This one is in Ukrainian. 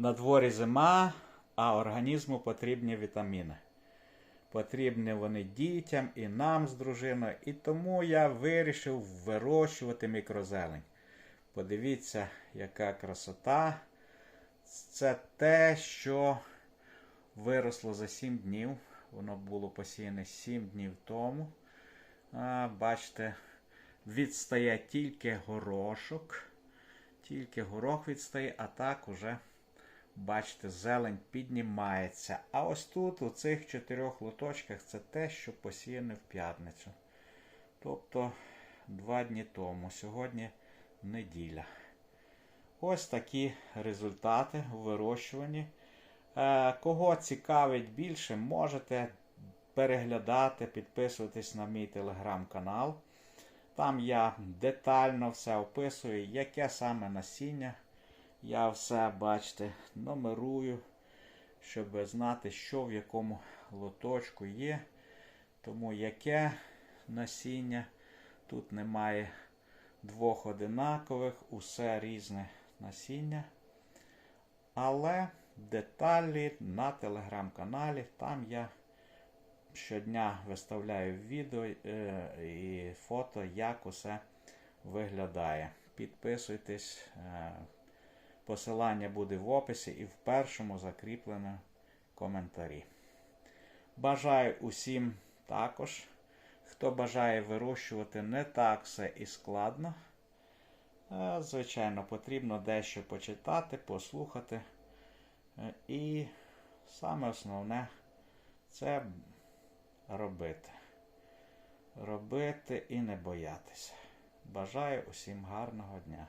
На дворі зима, а організму потрібні вітаміни. Потрібні вони дітям і нам з дружиною. І тому я вирішив вирощувати мікрозелень. Подивіться, яка красота. Це те, що виросло за 7 днів. Воно було посіяне 7 днів тому. А, бачите, відстає тільки горошок. Тільки горох відстає, а так уже, бачите, зелень піднімається. А ось тут, у цих чотирьох лоточках, це те, що посіяне в п'ятницю. Тобто два дні тому. Сьогодні неділя. Ось такі результати вирощуванні. Е, Кого цікавить більше, можете переглядати, підписуватись на мій телеграм-канал. Там я детально все описую, яке саме насіння. Я все, бачите, номерую, щоб знати, що в якому лоточку є. Тому яке насіння. Тут немає двох одинакових, усе різне насіння. Але деталі на телеграм-каналі. Там я щодня виставляю відео е, і фото, як усе виглядає. Підписуйтесь, е, посилання буде в описі і в першому закріпленому коментарі. Бажаю усім також, хто бажає вирощувати не так все і складно. Е, Звичайно, потрібно дещо почитати, послухати. Е, І саме основне це робити. Робити і не боятися. Бажаю усім гарного дня.